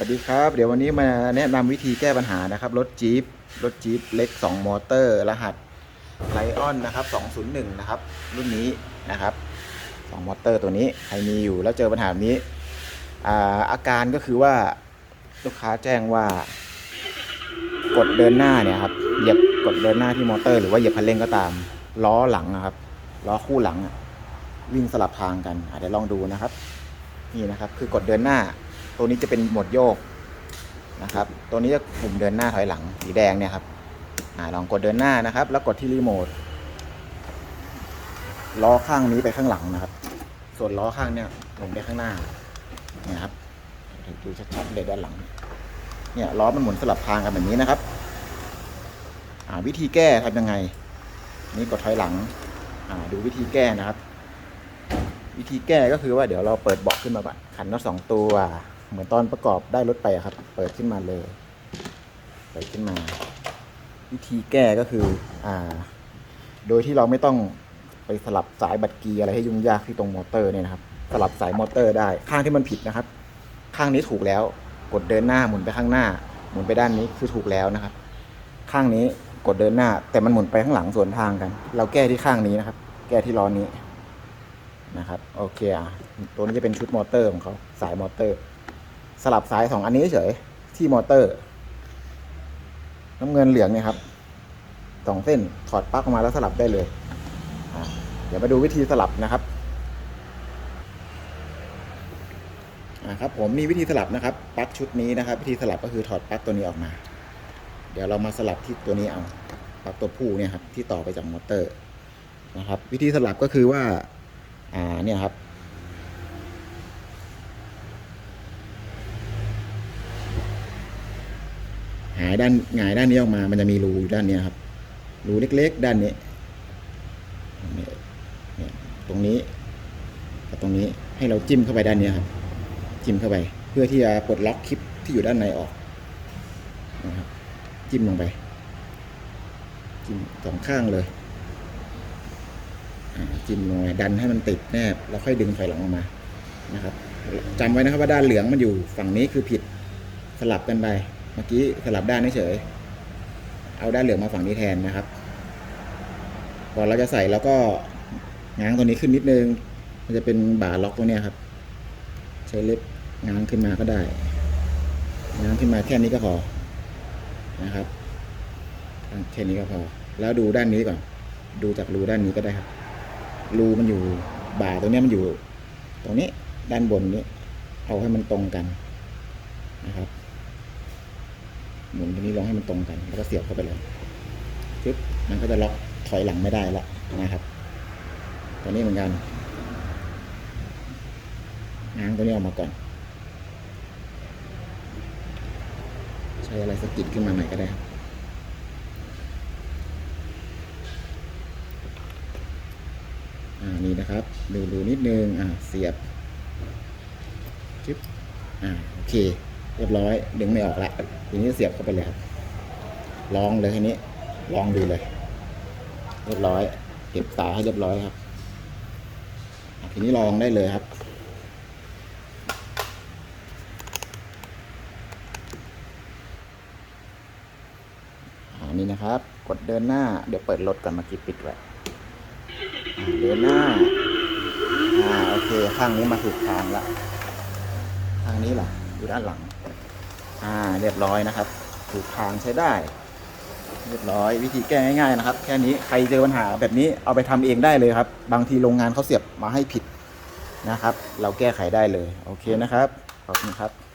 สวัสดีครับ เดี๋ยววันนี้มาแนะนำวิธีแก้ปัญหานะครับ รถจี๊ปรถจี๊ปเล็ก 2 มอเตอร์ รหัสไลออนนะครับ 201 นะครับ รุ่นนี้นะครับ 2 มอเตอร์ตัวนี้ใครมีอยู่แล้วเจอปัญหาแบบนี้อาอาการก็คือว่าลูกค้าแจ้งว่ากดเดินหน้าเนี่ยครับเหยียบกดเดินหน้าที่มอเตอร์หรือว่าเหยียบคันเร่งก็ตาม ล้อหลังนะครับล้อคู่หลังวิ่งสลับทางกันอะเดี๋ยวลองดูนะครับ นี่นะครับคือกดเดินหน้า ตัวนี้จะเป็นโหมดโยกนะครับ ตัวนี้จะปุ่มเดินหน้าถอยหลังสีแดงเนี่ยครับอลองกดเดินหน้านะครับ แล้วกดที่รีโมทล้อข้างนี้ไปข้างหลังนะครับ ส่วนล้อข้างเนี่ยหมุนไปข้างหน้าเนี่ยครับดูชัดๆเลยด้านหลัง เนี่ยล้อมันหมุนสลับทางกันแบบนี้นะครับวิธีแก้ทำยังไง นี่กดถอยหลังดูวิธีแก้นะครับ วิธีแก้ก็คือว่าเดี๋ยวเราเปิดเบาะขึ้นมาก่อนขันน็อตสองตัว เหมือนตอนประกอบได้รถไปครับ เปิดขึ้นมาเลย เปิดขึ้นมา วิธีแก้ก็คือ อ่า โดยที่เราไม่ต้องไปสลับสายบัตรเกียร์อะไรให้ยุ่งยากที่ตรงมอเตอร์เนี่ยนะครับ สลับสายมอเตอร์ได้ ข้างที่มันผิดนะครับ ข้างนี้ถูกแล้ว กดเดินหน้าหมุนไปข้างหน้า หมุนไปด้านนี้คือถูกแล้วนะครับ ข้างนี้กดเดินหน้า แต่มันหมุนไปข้างหลังสวนทางกัน เราแก้ที่ข้างนี้นะครับ แก้ที่ล้อนี้นะครับ โอเคอะตัวนี้จะเป็นชุดมอเตอร์ของเขาสายมอเตอร์ สลับสายสองอันนี้เฉยที่มอเตอร์ น้ำเงินเหลืองเนี่ยครับสองเส้นถอดปลั๊กออกมาแล้วสลับได้เลย เดี๋ยวมาดูวิธีสลับนะครับอะครับผมมีวิธีสลับนะครับปลั๊กชุดนี้นะครับ วิธีสลับก็คือถอดปลั๊กตัวนี้ออกมา เดี๋ยวเรามาสลับที่ตัวนี้เอาปลั๊กตัวผู้เนี่ยครับที่ต่อไปจากมอเตอร์นะครับ วิธีสลับก็คือว่าอ่าเนี่ยครับายด้านหงายด้านนี้ออกมา มันจะมีรูอยู่ด้านนี้ครับ รูเล็กๆ ด้านนี้นนตรงนี้กับตรงนี้ให้เราจิ้มเข้าไปด้านนี้ครับ จิ้มเข้าไป เพื่อที่จะปลดล็อกคลิปที่อยู่ด้านในออกนะครับ จิ้มลงไป จิ้มสองข้างเลยจิ้มลงไปดันให้มันติดแนบแล้วค่อยดึงถอยหลังออกมานะครับจำไว้นะครับว่าด้านเหลืองมันอยู่ฝั่งนี้คือผิดสลับกันไป มื่อกี้สลับด้านเฉยเอาด้านเหลืองมาฝั่งนี้แทนนะครับก่อนเราจะใส่แล้วก็ง้างตัวนี้ขึ้นนิดนึง มันจะเป็นบ่าล็อกตัวเนี้ยครับ ใช้เล็บง้างขึ้นมาก็ได้ง้างขึ้นมาแค่นี้ก็พอนะครับแค่นี้ก็พอ แล้วดูด้านนี้ก่อน ดูจากรูด้านนี้ก็ได้ครับ รูมันอยู่บ่าตรงเนี้ยมันอยู่ ตรงนี้ด้านบนนี้ เอาให้มันตรงกันนะครับ หมุนตรงนี้ลองให้มันตรงกัน แล้วก็เสียบเข้าไปเลยปึ๊บมันก็จะล็อกถอยหลังไม่ได้ละนะครับ ตัวนี้เหมือนกันง้างตัวนี้ออกมาก่อน ใช้อะไรสกิดขึ้นมาหน่อยก็ได้ครับอ่านี่นะครับ ดูดูนิดนึง อ่าเสียบชิปอ่าโอเค เรียบร้อย ดึงไม่ออกละทีนี้เสียบเข้าไปเลยครับลองเลยทีนี้ ลองดูเลย เรียบร้อย เก็บสายให้เรียบร้อยครับ ทีนี้ลองได้เลยครับอ่านี่นะครับ กดเดินหน้า เดี๋ยวเปิดรถก่อนเมื่อกี้ปิดไว้เดินหน้า อ่า โอเค ข้างนี้มาถูกทางละข้างนี้ล่ะอ อยู่ด้านหลัง อ่าเรียบร้อยนะครับ ถูกทางใช้ได้ เรียบร้อยวิธีแก้ง่ายๆนะครับ แค่นี้ใครเจอปัญหาแบบนี้เอาไปทำเองได้เลยครับ บางทีโรงงานเขาเสียบมาให้ผิดนะครับ เราแก้ไขได้เลย โอเคนะครับ ขอบคุณครับ